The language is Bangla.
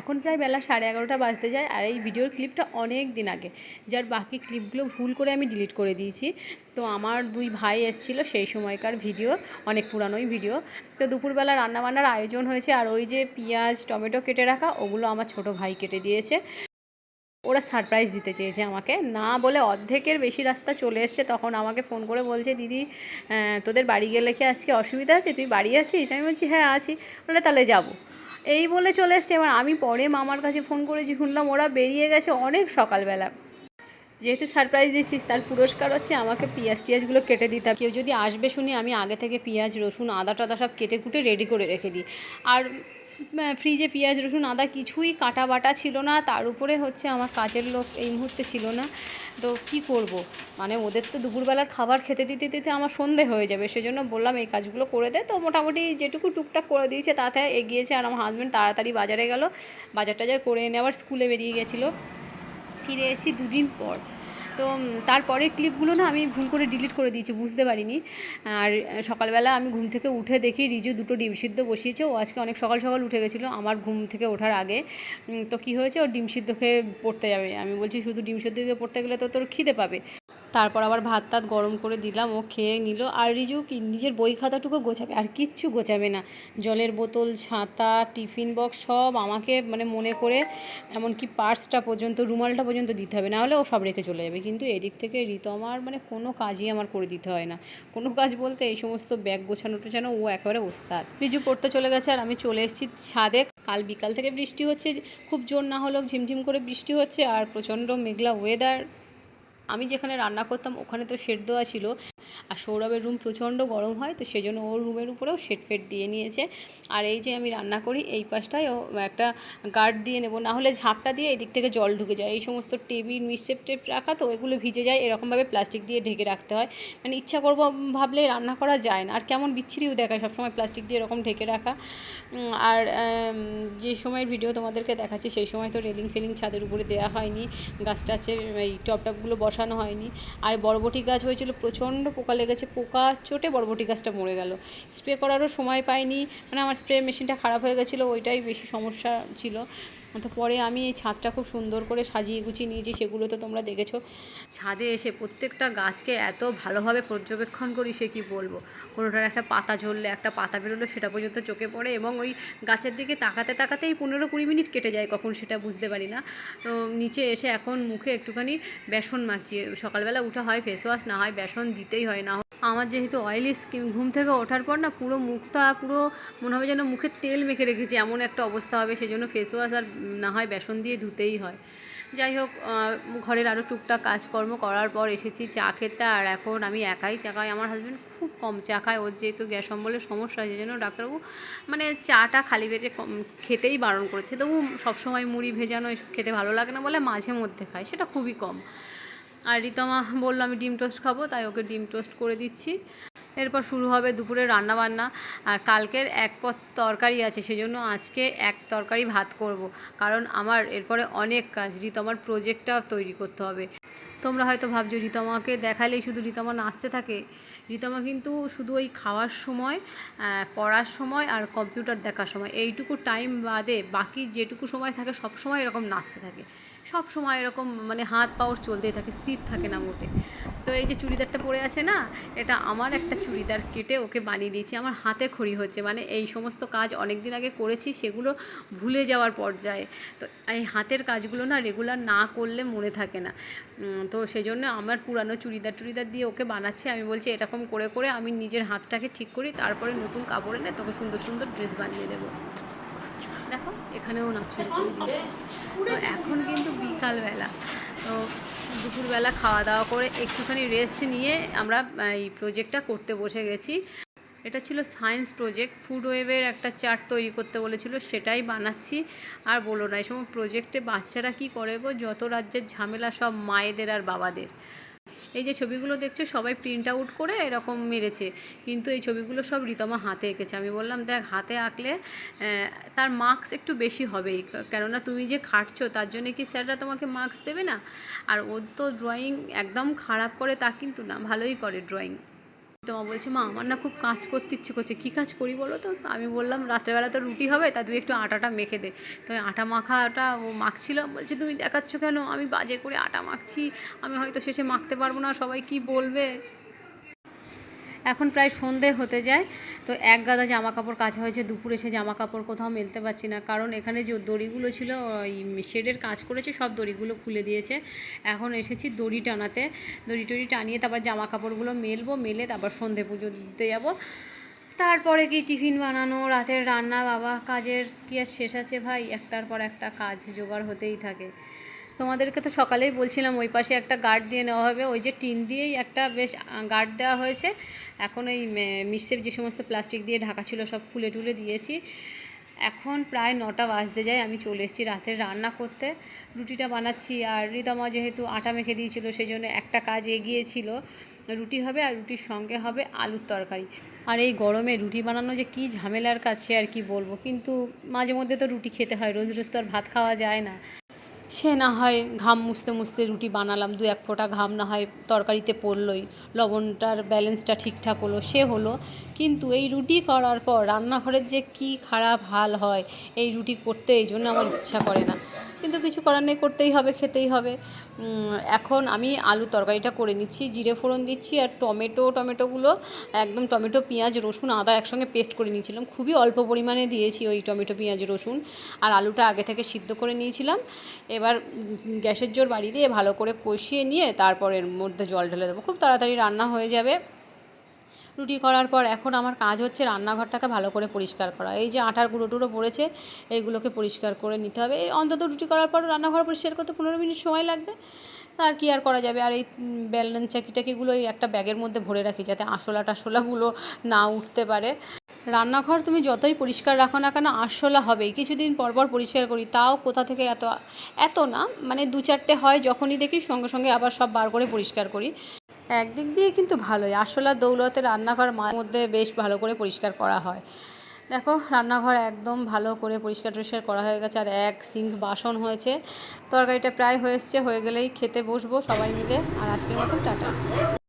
এখন প্রায় বেলা সাড়ে এগারোটা বাজতে যায় আর এই ভিডিওর ক্লিপটা অনেক দিন আগে। যার বাকি ক্লিপগুলো ভুল করে আমি ডিলিট করে দিয়েছি। তো আমার দুই ভাই এসেছিল সেই সময়কার ভিডিও, অনেক পুরানোই ভিডিও। তো দুপুরবেলা রান্নাবান্নার আয়োজন হয়েছে আর ওই যে পেঁয়াজ, টমেটো কেটে রাখা, ওগুলো আমার ছোট ভাই কেটে দিয়েছে। ওরা সারপ্রাইজ দিতে চেয়েছে আমাকে। না বলে অর্ধেকের বেশি রাস্তা চলে এসছে, তখন আমাকে ফোন করে বলছে, দিদি তোদের বাড়ি গেলে কি আজকে অসুবিধা আছে? তুই বাড়ি আছিস? আমি বলছি হ্যাঁ আছি। বলে, তাহলে যাব। এই বলে চলে এসছে। এবার আমি পরে মামার কাছে ফোন করেছি। শুনলাম ওরা বেরিয়ে গেছে অনেক সকালবেলা। যেহেতু সারপ্রাইজ দিয়েছিস তার পুরস্কার হচ্ছে আমাকে পেঁয়াজ টিয়াজগুলো কেটে দিতে কেউ যদি আসবে শুনি আমি আগে থেকে পেঁয়াজ, রসুন, আদা টাদা সব কেটে কুটে রেডি করে রেখে দিই। আর ফ্রিজে পেঁয়াজ, রসুন, আদা কিছুই কাটা বাটা ছিল না, তার উপরে হচ্ছে আমার কাজের লোক এই মুহূর্তে ছিল না। তো কি করব? মানে ওদের তো দুপুরবেলার খাবার খেতে দিতে দিতে আমার সন্ধে হয়ে যাবে, সেজন্য বললাম এই কাজগুলো করে দে। তো মোটামুটি যেটুকু টুকটাক করে দিয়েছে, তাতে এগিয়েছে আর আমার হাজব্যান্ড তাড়াতাড়ি বাজারে গেল। বাজার টাজার করে এনে আবার স্কুলে বেরিয়ে গেছিল। ফিরে এসেছি দুদিন পর। তো তারপরে ক্লিপগুলো না আমি ভুল করে ডিলিট করে দিয়েছি, বুঝতে পারিনি। আর সকালবেলা আমি ঘুম থেকে উঠে দেখি রিজু দুটো ডিম সিদ্ধ বসিয়েছে, ও আজকে অনেক সকাল সকাল উঠে গেছিল আমার ঘুম থেকে ওঠার আগে। তো কী হয়েছে? ও ডিম সিদ্ধ খেয়ে পড়তে যাবে। আমি বলছি, শুধু ডিম সিদ্ধ দিয়ে পড়তে গেলে তো তোর খিদে পাবে। তারপর আবার ভাত টাত গরম করে দিলাম, ও খেয়ে নিল। আর রিজু কি, নিজের বই খাতাটুকু গোছাবে? আর কিচ্ছু গোছাবে না। জলের বোতল, ছাতা, টিফিন বক্স সব আমাকে মানে মনে করে এমনকি পার্সটা পর্যন্ত, রুমালটা পর্যন্ত দিতে হবে। না হলে ও সব রেখে চলে যাবে। কিন্তু এদিক থেকে ঋতু আমার মানে কোনো কাজই আমার করে দিতে হয় না। কোনো কাজ বলতে এই সমস্ত ব্যাগ গোছানো টোছানো ও একেবারে ওস্তাদ। রিজু পড়তে চলে গেছে আর আমি চলে এসেছি ছাদে। কাল বিকাল থেকে বৃষ্টি হচ্ছে, খুব জোর না হলেও ঝিমঝিম করে বৃষ্টি হচ্ছে আর প্রচণ্ড মেঘলা ওয়েদার আমি যেখানে রান্না করতাম ওখানে তো সেদ্ধ দেওয়া ছিল। আর সৌরভের রুম প্রচণ্ড গরম হয়, তো সেজন্য ওর রুমের উপরেও শেড ফেড দিয়ে নিয়েছে। আর এই যে আমি রান্না করি, এই পাশটায় ও একটা গার্ড দিয়ে নেব, না হলে ঝাপটা দিয়ে এদিক থেকে জল ঢুকে যায়। এই সমস্ত টেবিল মিক্সেপ টেপ রাখা তো, এগুলো ভিজে যায়, এরকমভাবে প্লাস্টিক দিয়ে ঢেকে রাখতে হয়। মানে ইচ্ছা করব ভাবলে রান্না করা যায় না। আর কেমন বিচ্ছিরিও দেখায়, সবসময় প্লাস্টিক দিয়ে এরকম ঢেকে রাখা। আর যে সময়ের ভিডিও তোমাদেরকে দেখাচ্ছি, সেই সময় তো রেলিং ফেলিং ছাদের উপরে দেওয়া হয়নি। গাছ টাছের, এই টপ টপগুলো বসানো হয়নি। আর বরবটি গাছ হয়েছিল প্রচণ্ড পোকা লেগেছে, পোকা চোটে বরবটি গাছটা মরে গেল। স্প্রে করারও সময় পাইনি মানে আমার স্প্রে মেশিনটা খারাপ হয়ে গেছিল, ওইটাই বেশি সমস্যা ছিল। তো পরে আমি এই ছাদটা খুব সুন্দর করে সাজিয়ে গুছিয়ে নিয়েছি, সেগুলো তো তোমরা দেখেছ। ছাদে এসে প্রত্যেকটা গাছকে এত ভালোভাবে পর্যবেক্ষণ করি সে কি বলব? কোনোটার একটা পাতা ঝরলে একটা পাতা বেরোলো, সেটা পর্যন্ত চোখে পড়ে এবং ওই গাছের দিকে তাকাতে তাকাতেই পনেরো কুড়ি মিনিট কেটে যায়, কখন সেটা বুঝতে পারি না। তো নিচে এসে এখন মুখে একটুখানি বেসন মাখছি সকালবেলা উঠা হয় ফেস ওয়াশ না হয় বেসন দিতেই হয়, না আমার যেহেতু অয়েলি স্কিন ঘুম থেকে ওঠার পর না পুরো মুখটা পুরো মনে হবে যেন মুখে তেল মেখে রেখেছি, এমন একটা অবস্থা হবে, সেজন্য ফেস ওয়াশ আর না হয় বেসন দিয়ে ধুতেই হয়। যাই হোক ঘরের আরও টুকটাক কাজকর্ম করার পর এসেছি চা খেতে, আর এখন আমি একাই চা খাই। আমার হাজব্যান্ড খুব কম চা খায়, ওর যেহেতু গ্যাস অম্বলের সমস্যা আছে জন্য ডাক্তারবাবু মানে চাটা খালি পেটে খেতেই বারণ করেছে। তবু সবসময় মুড়ি ভেজানো এসব খেতে ভালো লাগে না বলে মাঝে মধ্যে খায়, সেটা খুবই কম। আর রিতমা বলল, আমি ডিম টোস্ট খাব, তাই ওকে ডিম টোস্ট করে দিচ্ছি। এরপর শুরু হবে দুপুরে রান্নাবান্না। আর কালকের এক পথ তরকারি আছে, সেজন্য আজকে এক তরকারি ভাত করব। কারণ আমার এরপরে অনেক কাজ, রিতমার প্রোজেক্টটা তৈরি করতে হবে। তোমরা হয়তো ভাবছ, রিতমাকে দেখালেই শুধু রিতমা নাচতে থাকে। রিতমা কিন্তু শুধু ওই খাওয়ার সময় পড়ার সময় আর কম্পিউটার দেখার সময়। এইটুকু টাইম বাদে বাকি যেটুকু সময় থাকে, সব সময় এরকম নাচতে থাকে। সব সময় এরকম মানে হাত পাওয়ার চলতেই থাকে, স্থির থাকে না মোটে। তো এই যে চুড়িদারটা পরে আছে না, এটা আমার একটা চুড়িদার কেটে ওকে বানিয়ে দিয়েছি। আমার হাতে খড়ি হচ্ছে মানে এই সমস্ত কাজ অনেক দিন আগে করেছি, সেগুলো ভুলে যাওয়ার পর্যায়ে। তো এই হাতের কাজগুলো না রেগুলার না করলে মনে থাকে না। তো সেই জন্য আমার পুরানো চুড়িদার টুড়িদার দিয়ে ওকে বানাচ্ছি। আমি বলছি, এরকম করে করে আমি নিজের হাতটাকে ঠিক করি, তারপরে নতুন কাপড় এনে তোকে সুন্দর সুন্দর ড্রেস বানিয়ে দেবো। দেখো, এখানেও নাচ শুরু করে তো এখন কিন্তু বিকালবেলা। তো দুপুরবেলা খাওয়া দাওয়া করে একটুখানি রেস্ট নিয়ে আমরা এই প্রজেক্টটা করতে বসে গেছি। এটা ছিল সায়েন্স প্রজেক্ট ফুড ওয়েভের একটা চার্ট তৈরি করতে বলেছিল, সেটাই বানাচ্ছি। আর বলো না, এই সময় প্রজেক্টে বাচ্চারা কি করে গো? যত রাজ্যের ঝামেলা, সব মায়েদের আর বাবাদের। এই যে ছবিগুলো দেখছে, সবাই প্রিন্ট আউট করে এরকম মেরেছে। কিন্তু এই ছবিগুলো সব রিতমা হাতে এঁকেছে। আমি বললাম, দেখ, হাতে আঁকলে তার মার্কস একটু বেশি হবেই। কেননা তুমি যে খাটছো, তার জন্যে কি স্যাররা তোমাকে মার্কস দেবে না? আর ওর তো ড্রয়িং একদম খারাপ করে তা কিন্তু না, ভালোই করে ড্রয়িং তোমা বলছে, মা, আমার না খুব কাজ করতে ইচ্ছে করছে। কী কাজ করি বলো তো? আমি বললাম, রাত্রেবেলা তো রুটি হবে, তা তুই একটু আটাটা মেখে দে। তো আটা মাখাটা ও মাখছিল। বলছে, তুমি দেখাচ্ছ কেন? আমি বাজে করে আটা মাখছি। আমি হয়তো শেষে মাখতে পারব না। সবাই কি বলবে? এখন প্রায় সন্ধে হতে যায়, তো এক গাদা জামা কাপড় কাচা হয়েছে, দুপুরে সে জামা কাপড় কোথাও মেলতে পারছি না। কারণ এখানে যে দড়িগুলো ছিল, ওই শেডের কাজ করেছে, সব দড়িগুলো খুলে দিয়েছে। এখন এসেছি দড়ি টানাতে। দড়ি টড়ি টানিয়ে তারপর জামা কাপড়গুলো মেলবো, মেলে তারপর সন্ধে পুজো দিতে যাব। তারপরে কি টিফিন বানানো, রাতের রান্না, বাবা, কাজের কি আর শেষ আছে ভাই? একটার পর একটা কাজ, জোগাড় হতেই থাকে। তোমাদেরকে তো সকালেই বলছিলাম, ওই পাশে একটা গার্ড দিয়ে নেওয়া হবে। ওই যে টিন দিয়েই একটা বেশ গার্ড দেওয়া হয়েছে। এখন ওই মিক্সের যে সমস্ত প্লাস্টিক দিয়ে ঢাকা ছিল সব খুলে টুলে দিয়েছি। এখন প্রায় নটা বাজতে যায়, আমি চলে এসেছি রাতের রান্না করতে। রুটিটা বানাচ্ছি, আর রিদমা যেহেতু আটা মেখে দিয়েছিল সেই জন্য একটা কাজ এগিয়েছিল রুটি হবে আর রুটির সঙ্গে হবে আলুর তরকারি। আর এই গরমে রুটি বানানো যে কী ঝামেলার সে আর কি বলব। কিন্তু মাঝে মধ্যে তো রুটি খেতে হয়, রোজ রোজ তো আর ভাত খাওয়া যায় না। সে না হয় ঘাম মুছতে মুছতে রুটি বানালাম, দু এক ফোঁটা ঘাম না হয় তরকারিতে পড়লোই, লবণটার ব্যালেন্সটা ঠিকঠাক হলো, সে হলো। কিন্তু এই রুটি করার পর রান্নাঘরের যে কি খারাপ হাল হয়, এই রুটি করতে এই জন্য আমার ইচ্ছা করে না। কিন্তু কিছু করার নেই, করতেই হবে, খেতেই হবে। এখন আমি আলু তরকারিটা করে নিচ্ছি, জিরে ফোড়ন দিচ্ছি আর টমেটো, টমেটোগুলো, একদম টমেটো, পেঁয়াজ, রসুন, আদা একসঙ্গে পেস্ট করে নিয়েছিলাম। খুবই অল্প পরিমাণে দিয়েছি ওই টমেটো, পেঁয়াজ, রসুন। আর আলুটা আগে থেকে সিদ্ধ করে নিয়েছিলাম। এবার গ্যাসের জোর বাড়ি দিয়ে ভালো করে কষিয়ে নিয়ে তারপর এর মধ্যে জল ঢেলে দেবো। খুব তাড়াতাড়ি রান্না হয়ে যাবে। রুটি করার পর এখন আমার কাজ হচ্ছে রান্নাঘরটাকে ভালো করে পরিষ্কার করা। এই যে আটার গুঁড়ো টুড়ো পড়েছে এইগুলোকে পরিষ্কার করে নিতে হবে। এই অন্তত রুটি করার পর রান্নাঘর পরিষ্কার করতে পনেরো মিনিট সময় লাগবে। আর কি আর করা যাবে? আর এই বেলন চাকি টাকিগুলো এই একটা ব্যাগের মধ্যে ভরে রাখি যাতে আরশোলা টাশোলাগুলো না উঠতে পারে। রান্নাঘর তুমি যতই পরিষ্কার রাখো না কেন আরশোলা হবেই। কিছুদিন পর পর পরিষ্কার করি। তাও কোথা থেকে এত এত না। মানে দু চারটে হয় যখনই দেখি, সঙ্গে সঙ্গে আবার সব বার করে পরিষ্কার করি। একদিক দিয়ে কিন্তু ভালোই। আসলা দৌলতে রান্নাঘর মধ্যে বেশ ভালো করে পরিষ্কার করা হয়। দেখো, রান্নাঘর একদম ভালো করে পরিষ্কার টরিষ্কার করা হয়ে গেছে আর এক সিঙ্ক বাসন হয়েছে। তরকারিটা প্রায় হয়ে এসছে, হয়ে গেলেই খেতে বসবো সবাই মিলে। আর আজকের মতন টাটা।